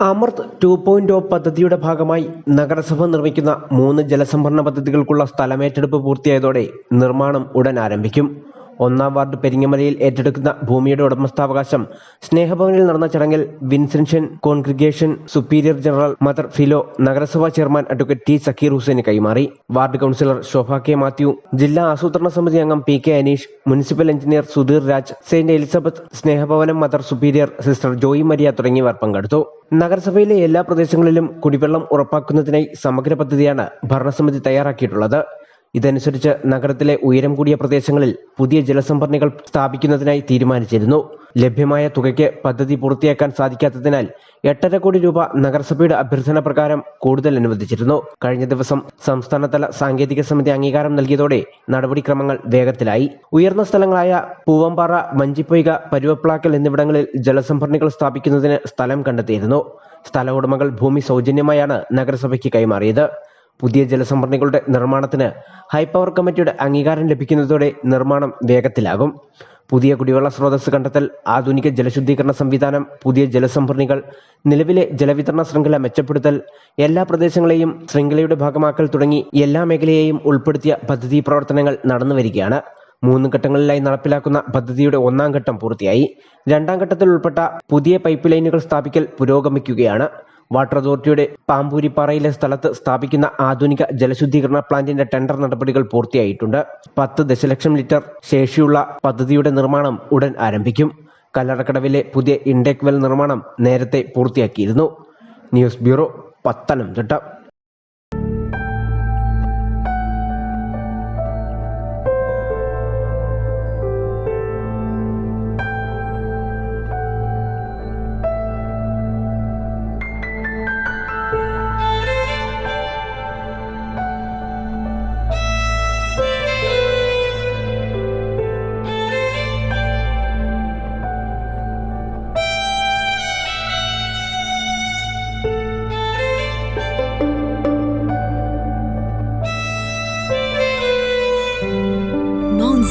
അമൃത് two point O പദ്ധതിയുടെ ഭാഗമായി നഗരസഭ നിർമ്മിക്കുന്ന മൂന്ന് ജലസംഭരണ പദ്ധതികൾക്കുള്ള സ്ഥലമേറ്റെടുപ്പ് പൂർത്തിയായതോടെ നിർമ്മാണം ഉടൻ ആരംഭിക്കും. ഒന്നാം വാർഡ് പെരിങ്ങമലയിൽ ഏറ്റെടുക്കുന്ന ഭൂമിയുടെ ഉടമസ്ഥാവകാശം സ്നേഹഭവനിൽ നടന്ന ചടങ്ങിൽ Vincentian congregation superior general mother Philo നഗരസഭാ ചെയർമാൻ അഡ്വക്കേറ്റ് ടി സക്കീർ ഹുസൈന് കൈമാറി. Ward councillor Shobha K Mathew ജില്ലാ ആസൂത്രണ സമിതി അംഗം P K Aneesh municipal engineer Sudheer Raj saint Elizabeth Snehabhavanam mother superior sister Joy Maria തുടങ്ങിയവർ പങ്കെടുത്തു. നഗരസഭയിലെ എല്ലാ പ്രദേശങ്ങളിലും കുടിവെള്ളം ഉറപ്പാക്കുന്നതിനായി സമഗ്ര പദ്ധതിയാണ് ഭരണസമിതി തയ്യാറാക്കിയിട്ടുള്ളത്. ഇതനുസരിച്ച് നഗരത്തിലെ ഉയരം കൂടിയ പ്രദേശങ്ങളിൽ പുതിയ ജലസംഭരണികൾ സ്ഥാപിക്കുന്നതിനായി തീരുമാനിച്ചിരുന്നു. ലഭ്യമായ തുകയ്ക്ക് പദ്ധതി പൂർത്തിയാക്കാൻ സാധിക്കാത്തതിനാൽ എട്ടര കോടി രൂപ നഗരസഭയുടെ അഭ്യർത്ഥന പ്രകാരം കൂടുതൽ അനുവദിച്ചിരുന്നു. കഴിഞ്ഞ ദിവസം സംസ്ഥാനതല സാങ്കേതിക സമിതി അംഗീകാരം നൽകിയതോടെ നടപടിക്രമങ്ങൾ വേഗത്തിലായി. ഉയർന്ന സ്ഥലങ്ങളായ പൂവമ്പാറ മഞ്ചിപ്പൊയ്ക പരുവപ്ലാക്കൽ എന്നിവിടങ്ങളിൽ ജലസംഭരണികൾ സ്ഥാപിക്കുന്നതിന് സ്ഥലം കണ്ടെത്തിയിരുന്നു. സ്ഥല ഉടമകൾ ഭൂമി സൗജന്യമായാണ് നഗരസഭയ്ക്ക് കൈമാറിയത്. പുതിയ ജലസംഭരണികളുടെ നിർമ്മാണത്തിന് ഹൈപ്പവർ കമ്മിറ്റിയുടെ അംഗീകാരം ലഭിക്കുന്നതോടെ നിർമ്മാണം വേഗത്തിലാകും. പുതിയ കുടിവെള്ള സ്രോതസ് കണ്ടെത്തൽ ആധുനിക ജലശുദ്ധീകരണ സംവിധാനം പുതിയ ജലസംഭരണികൾ നിലവിലെ ജലവിതരണ ശൃംഖല മെച്ചപ്പെടുത്തൽ എല്ലാ പ്രദേശങ്ങളെയും ശൃംഖലയുടെ ഭാഗമാക്കൽ തുടങ്ങി എല്ലാ മേഖലയെയും ഉൾപ്പെടുത്തിയ പദ്ധതി പ്രവർത്തനങ്ങൾ നടന്നുവരികയാണ് മൂന്ന് ഘട്ടങ്ങളിലായി നടപ്പിലാക്കുന്ന പദ്ധതിയുടെ ഒന്നാം ഘട്ടം പൂർത്തിയായി. രണ്ടാം ഘട്ടത്തിൽ ഉൾപ്പെട്ട പുതിയ പൈപ്പ് ലൈനുകൾ സ്ഥാപിക്കൽ പുരോഗമിക്കുകയാണ്. വാട്ടർ അതോറിറ്റിയുടെ പാമ്പൂരിപ്പാറയിലെ സ്ഥലത്ത് സ്ഥാപിക്കുന്ന ആധുനിക ജലശുദ്ധീകരണ പ്ലാന്റിന്റെ ടെൻഡർ നടപടികൾ പൂർത്തിയായിട്ടുണ്ട്. പത്ത് ദശലക്ഷം ലിറ്റർ ശേഷിയുള്ള പദ്ധതിയുടെ നിർമ്മാണം ഉടൻ ആരംഭിക്കും. കല്ലറക്കടവിലെ പുതിയ ഇൻഡെക് വെൽ നിർമ്മാണം നേരത്തെ പൂർത്തിയാക്കിയിരുന്നു. News bureau Pathanamthitta.